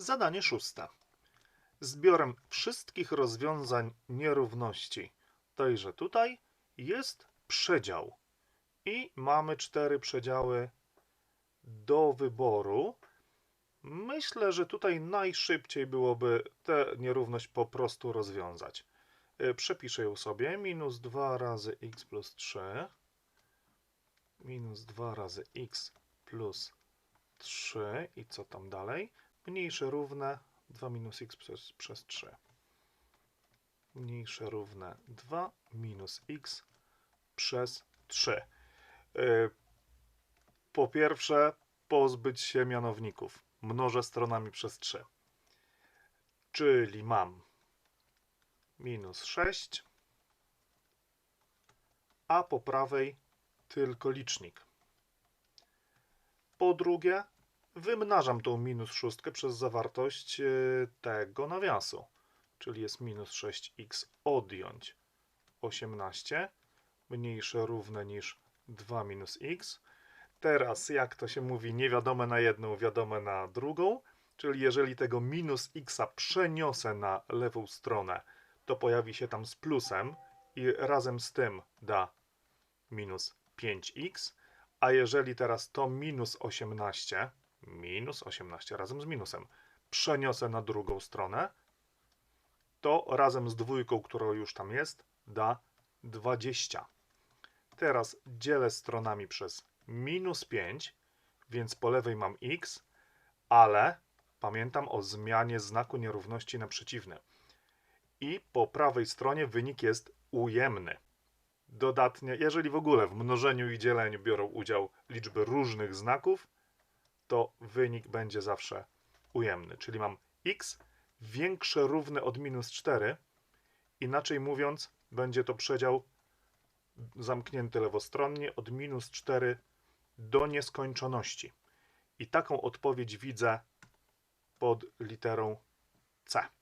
Zadanie szóste. Zbiorem wszystkich rozwiązań nierówności tejże tutaj jest przedział. I mamy cztery przedziały do wyboru. Myślę, że tutaj najszybciej byłoby tę nierówność po prostu rozwiązać. Y, Przepiszę ją sobie. Minus 2 razy x plus 3. Minus 2 razy x plus 3. I co tam dalej? Mniejsze równe 2 minus x przez, przez 3. Mniejsze równe 2 minus x przez 3. Y, Po pierwsze, pozbyć się mianowników. Mnożę stronami przez 3. Czyli mam minus 6, a po prawej tylko licznik. Po drugie, wymnażam tą minus szóstkę przez zawartość y, tego nawiasu, czyli jest minus 6x odjąć 18, mniejsze równe niż 2 minus x. Teraz, jak to się mówi, niewiadome na jedną, wiadome na drugą, czyli jeżeli tego minus x przeniosę na lewą stronę, to pojawi się tam z plusem i razem z tym da minus 5x, a jeżeli teraz to minus 18, minus 18 razem z minusem, przeniosę na drugą stronę, to razem z dwójką, która już tam jest, da 20. Teraz dzielę stronami przez minus 5, więc po lewej mam x, ale pamiętam o zmianie znaku nierówności na przeciwny. I po prawej stronie wynik jest ujemny. Dodatnie, jeżeli w ogóle w mnożeniu i dzieleniu biorą udział liczby różnych znaków, to wynik będzie zawsze ujemny. Czyli mam x większe równe od minus 4. Inaczej mówiąc, będzie to przedział zamknięty lewostronnie od minus 4 do nieskończoności. I taką odpowiedź widzę pod literą C.